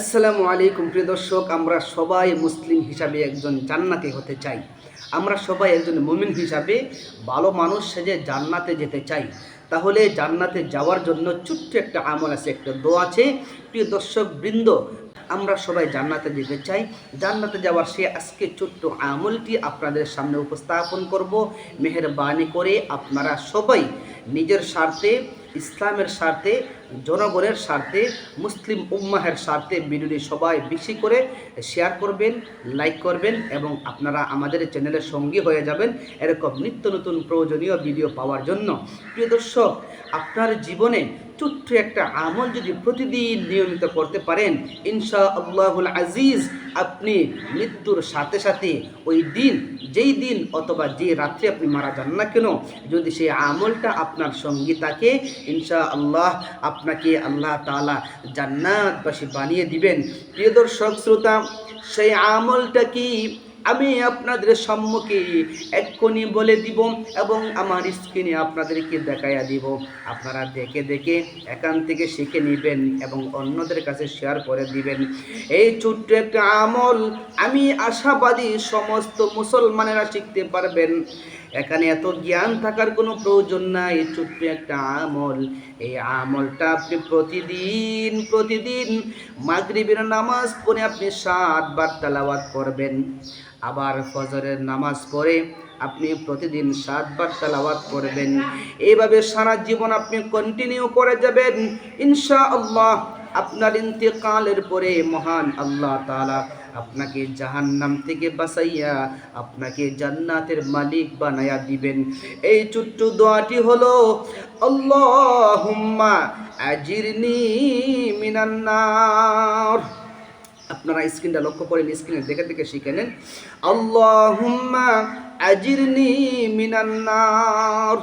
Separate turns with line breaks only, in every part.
আসসালামু আলাইকুম, প্রিয় দর্শক। আমরা সবাই মুসলিম হিসাবে একজন জান্নাতে হতে চাই। আমরা সবাই একজন মুমিন হিসাবে ভালো মানুষ সেজে জান্নাতে যেতে চাই। তাহলে জান্নাতে যাওয়ার জন্য ছোট্ট একটা আমল আছে, একটা দোয়া আছে। প্রিয় দর্শক বৃন্দ, আমরা সবাই জান্নাতে যেতে চাই। জান্নাতে যাওয়ার সে আজকে ছোট্ট আমলটি আপনাদের সামনে উপস্থাপন করব। মেহরবানি করে আপনারা সবাই নিজের স্বার্থে ইসলামের স্বার্থে, জনগণের স্বার্থে, মুসলিম উম্মাহের স্বার্থে ভিডিওটি সবাই বেশি করে শেয়ার করবেন লাইক করবেন এবং আপনারা আমাদের চ্যানেলের সঙ্গী হয়ে যাবেন এরকম নিত্য নতুন প্রয়োজনীয় ভিডিও পাওয়ার জন্য। প্রিয় দর্শক, আপনার জীবনে ছোট্ট একটা আমল যদি প্রতিদিন নিয়মিত করতে পারেন ইনশা আল্লাহুল আজিজ আপনি মৃত্যুর সাথে সাথে ওই দিন, যেই দিন অথবা যে রাত্রে আপনি মারা যান না কেন, যদি সেই আমলটা আপনার সঙ্গী থাকে ইনশা আল্লাহ আপনাকে আল্লাহ তালা জান্নাতবাসী বানিয়ে দিবেন। প্রিয় দর্শক, শ্রোতা, সেই আমলটা কি আমি আপনাদের সম্মুখে এক্ষুনি বলে দিব এবং আমার স্ক্রিনে আপনাদেরকে দেখাইয়া দিব। আপনারা দেখে দেখে এখান থেকে শিখে নেবেন এবং অন্যদের কাছে শেয়ার করে দিবেন। এই ছোট্ট একটা আমল আমি আশাবাদী সমস্ত মুসলমানেরা শিখতে পারবেন। এখানে এত জ্ঞান থাকার কোনো প্রয়োজন নাই। ছোট্ট একটা আমল। এই আমলটা আপনি প্রতিদিন প্রতিদিন মাগরিবের নামাজ পড়ে আপনি সাতবার তালাওয়াত করবেন। আবার ফজরের নামাজ পড়ে আপনি প্রতিদিন সাতবার তালাওয়াত করবেন। এইভাবে সারা জীবন আপনি কন্টিনিউ করে যাবেন। ইনশা আল্লাহ আপনার ইন্তেকালের পরে মহান আল্লাহ তাআলা আপনাকে জাহান্নাম থেকে বাঁচাইয়া আপনাকে জান্নাতের মালিক বানায়া দিবেন। এই ছোট্ট দোয়াটি হলো, আল্লাহুম্মা আজিরনি মিনান্নার আপনারা স্ক্রিনটা লক্ষ্য করেন স্ক্রিনে দেখে দেখে শিখে নেন। আল্লাহুম্মা আজিরনি মিনান্নার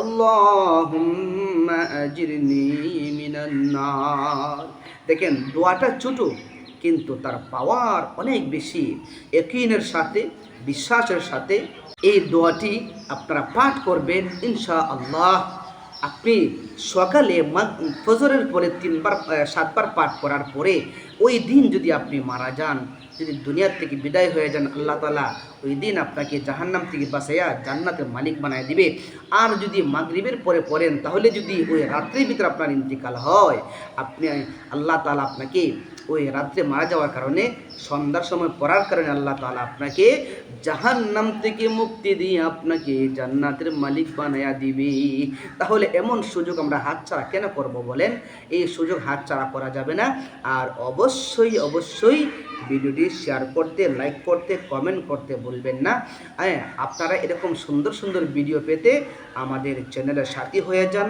আল্লাহুম্মা আজিরনি মিনান্নার দেখেন, দোয়াটা ছোট। কিন্তু তার পাওয়ার অনেক বেশি। একইনের সাথে, বিশ্বাসের সাথে এই দোয়াটি আপনারা পাঠ করবেন ইনশা আল্লাহ আপনি সকালে ফজরের পরে তিনবার সাতবার পাঠ করার পরে ওই দিন যদি আপনি মারা যান, যদি দুনিয়ার থেকে বিদায় হয়ে যান আল্লাহ তালা ওই দিন আপনাকে জাহান্নাম থেকে বাঁচাইয়া জান্নাতের মালিক বানায় দিবে। আর যদি মাগরিবের পরে পড়েন, তাহলে যদি ওই রাত্রির ভিতরে আপনার ইন্তিকাল হয়, আপনি, আল্লাহ তালা আপনাকে ওই রাত্রে মারা যাওয়ার কারণে, সন্ধ্যার সময় পড়ার কারণে আল্লাহ তালা আপনাকে জাহান্নাম থেকে মুক্তি দিয়ে আপনাকে জান্নাতের মালিক বানায়া দিবে। তাহলে এমন সুযোগ আমরা হাতছাড়া কেন করব বলেন? এই সুযোগ হাতছাড়া করা যাবে না। আর অবশ্যই অবশ্যই ভিডিওটি শেয়ার করতে, লাইক করতে, কমেন্ট করতে বলবেন না। হ্যাঁ আপনারা এরকম সুন্দর সুন্দর ভিডিও পেতে আমাদের চ্যানেলের সাথী হয়ে যান।